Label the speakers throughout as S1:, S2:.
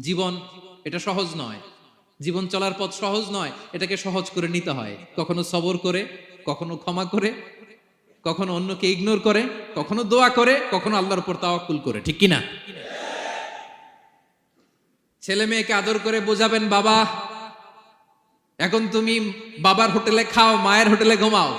S1: জীবন এটা সহজ নয়। জীবন চলার পথ সহজ নয়, এটাকে সহজ করে নিতে হয়। কখনো সবর করে, কখনো ক্ষমা করে, কখনো অন্যকে ইগনোর করে, কখনো দোয়া করে, কখনো আল্লাহর উপর তাওয়াক্কুল করে। ঠিক কিনা? ছেলে মেয়েকে আদর করে বোঝাবেন, বাবা, এখন তুমি বাবার হোটেলে খাও, মায়ের হোটেলে ঘুমাও।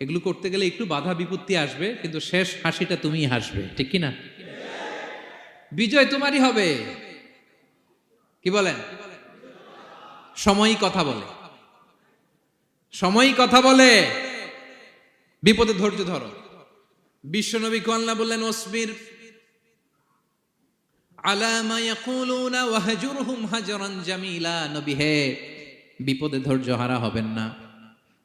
S1: এগুলো করতে গেলে একটু বাধা বিপত্তি আসবে, কিন্তু শেষ হাসিটা তুমিই হাসবে, ঠিক কি না বিজয় তোমারই হবে। কি বলেন? সময়ই কথা বলে। সময়ই কথা বলে। বিপদে ধৈর্য ধরো। বিশ্বনবী কল্লা বললেন ওসমির আলামা জামিলা। নবী হে, বিপদে ধৈর্য হারা হবেন না।